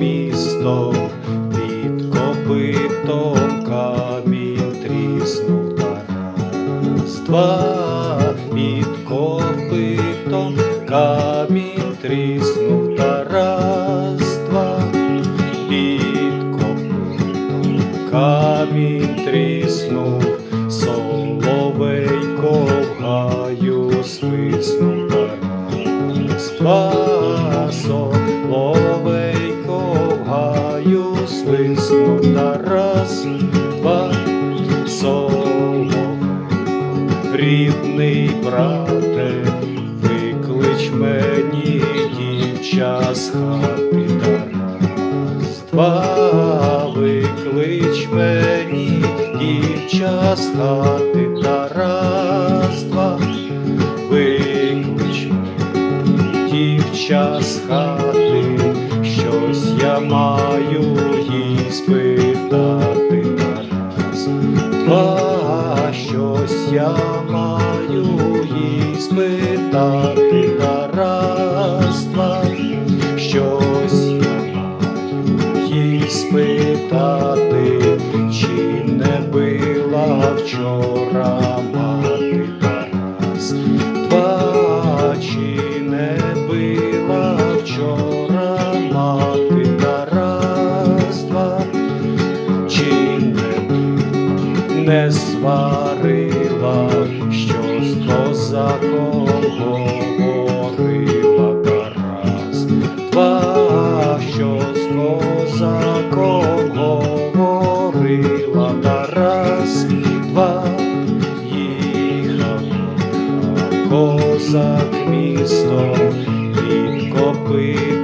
місто, під копитом камінь тріснув Тарас. Два під копитом камінь тріснув Тарас. Два під копитом камінь тріснув, соловейко в гаю свиснув Тарас. Два Тарас. Два рідний брате, виклич мені дівча з хати Тарас. Виклич мені дівча з хати Тарас. Два виклич мені дівча з хати, щось я маю їй спитати я маю їй спитати Тарас. Два щось я маю їй спитати, чи не била вчора не сварила, що з козаком говорила Тарас. Два, що з козаком говорила Тарас. Два, їхав козак містом, під копитом